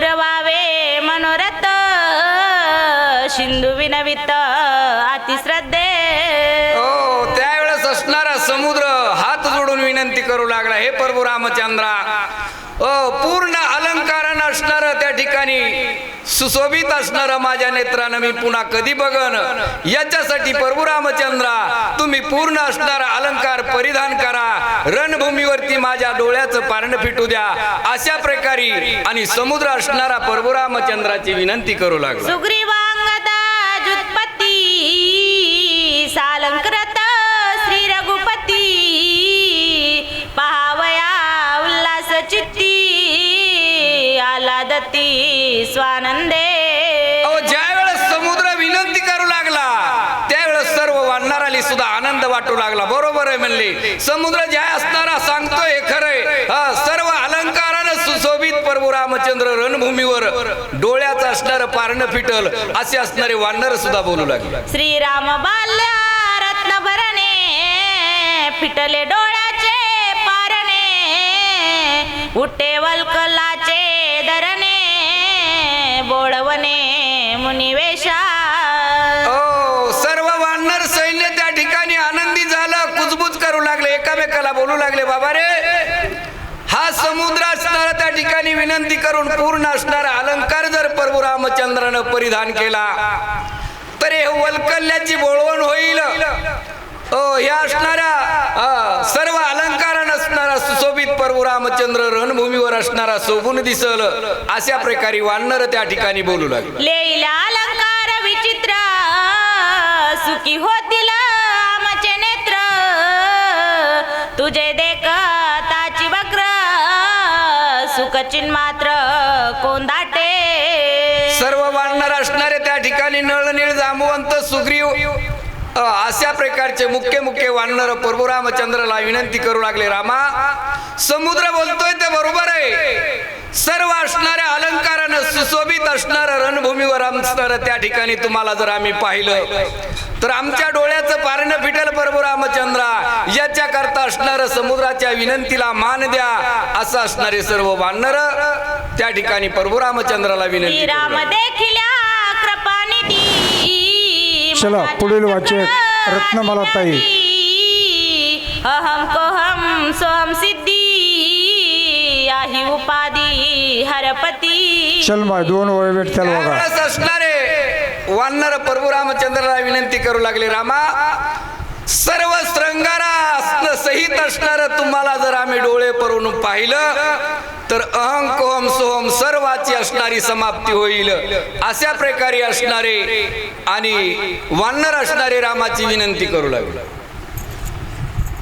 पुरवावे मनोरथ सिंधू विनवित अतिश्रद्धे हो त्यावेळेस असणारा समुद्र हात जोडून विनंती करू लागला हे प्रभू रामचंद्रा ओ हो, पूर्ण अलंकारानं असणार त्या ठिकाणी सुशोभित असणार माझ्या नेत्रानं मी पुन्हा कधी बघन? याच्यासाठी प्रभू रामचंद्रा तुम्ही पूर्ण असणारा अलंकार परिधान करा रणभूमीवरती माझ्या डोळ्याचं पारण फिटू द्या. अशा प्रकारे आणि समुद्र असणारा प्रभू रामचंद्राची विनंती करू लागला. सुग्रीवांगदा सालंकृत श्री रघुपती पहावया उल्हास चित्ती आला दत्ती स्वानंदे अहो ज्या वेळेस समुद्र विनंती करू लागला त्यावेळेस सर्व वाढणाराली सुद्धा आनंद वाटू लागला. बरोबर आहे म्हणले. समुद्र जय असणारा सांगतोय हे खरंय. हा, सर्व अलंकारानं सुशोभित प्रभू रामचंद्र रणभूमीवर डोळ्याचं असणार पारण फिटल असे असणारे वानर सुद्धा बोलू लागले. श्रीराम बाल्या रत्न भरणे फिटले डोळ्याचे पारणे उठे वल्कलाचे धरणे बोळवणे मुनिवे बोलू लागले बाबा रे हा समुद्र असणारा त्या ठिकाणी विनंती करून पूर्ण असणारा अलंकार जर प्रभू रामचंद्रानं परिधान केला तर हे वलकल्याची बोळवण होईल. ओ ह्या सर्व अलंकारानं असणारा सुशोभित प्रभू रामचंद्र रणभूमीवर असणारा शोभून दिसल अशा प्रकारे वानर त्या ठिकाणी बोलू लागले. अलंकार विचित्र सुखी हो तुझे देखताची वक्र सुखचिन मात्र कोंदाटे सर्व वाढणार असणारे त्या ठिकाणी नळनीळ जांबवंत सुग्रीव अशा प्रकारचे मुख्य मुख्य वानर प्रभू रामचंद्रला विनंती करू लागले रामा. समुद्र बोलतोय ते बरोबर आहे. सर्व असणाऱ्या अलंकारानं सुशोभित असणार रणभूमीवर असणार त्या ठिकाणी तुम्हाला जर आम्ही पाहिलं तर आमच्या डोळ्याचं पारणं फिटेल प्रभू रामचंद्रा. याच्या करता असणार समुद्राच्या विनंतीला मान द्या. असं असणारे सर्व वानर त्या ठिकाणी प्रभू रामचंद्राला विनंती चला, पुढील वाचक रत्नमालाताई. अहम कोहम सोहम सिद्धी आही उपाधी हरपती. चल माय दोन बघा. त्यावेळेस असणारे वानर प्रभू रामचंद्राला विनंती करू लागले रामा सर्व श्रंगारा सहित असणार तुम्हाला जर आम्ही डोळे परून पाहिलं तर अहं कोहम सोहम सर्वाची असणारी समाप्ती होईल. अशा प्रकारे असणारे आणि वानर असणारे रामाची विनंती करू लागले.